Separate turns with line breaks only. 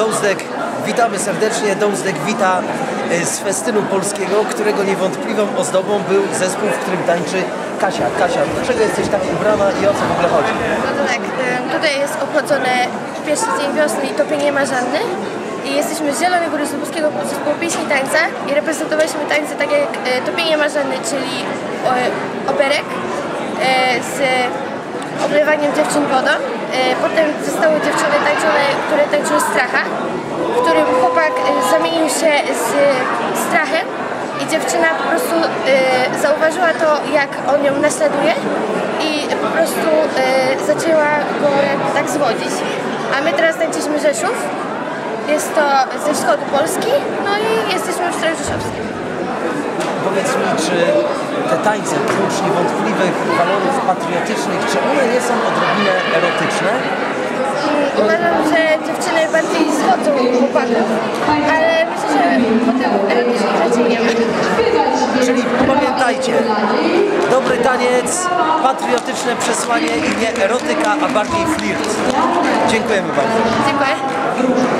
Dołzdek, witamy serdecznie. Dołzdek wita e, z festynu polskiego, którego niewątpliwą ozdobą był zespół, w którym tańczy Kasia. Kasia, dlaczego jesteś tak ubrana i o co w ogóle chodzi?
No tak, tutaj jest obchodzone pierwszy dzień wiosny i topienie marzanny. I jesteśmy z Zielonej Góry z Lubuskiego Zespołu Pieśni Tańca i reprezentowaliśmy tańce tak jak e, topienie marzanny, czyli oberek e, z oblewaniem dziewczyn wodą. Potem zostały dziewczyny tańczone, które stracha, w którym chłopak e, zamienił się z strachem i dziewczyna po prostu e, zauważyła to, jak on ją naśladuje i po prostu zaczęła go tak zwodzić. A my teraz tańczyliśmy Rzeszów. Jest to ze wschodu Polski, no i jesteśmy w stroju rzeszowskim.
Powiedz mi, czy te tańce, prócz niewątpliwych walorów patriotycznych, czy one nie są odrobinę erotyczne?
Uważam, że dziewczyny bardziej zwodzą chłopaków, ale myślę, że potem erotycznych rzeczy nie ma.
Czyli pamiętajcie, dobry taniec, patriotyczne przesłanie i nie erotyka, a bardziej flirt. Dziękujemy bardzo.
Dziękuję.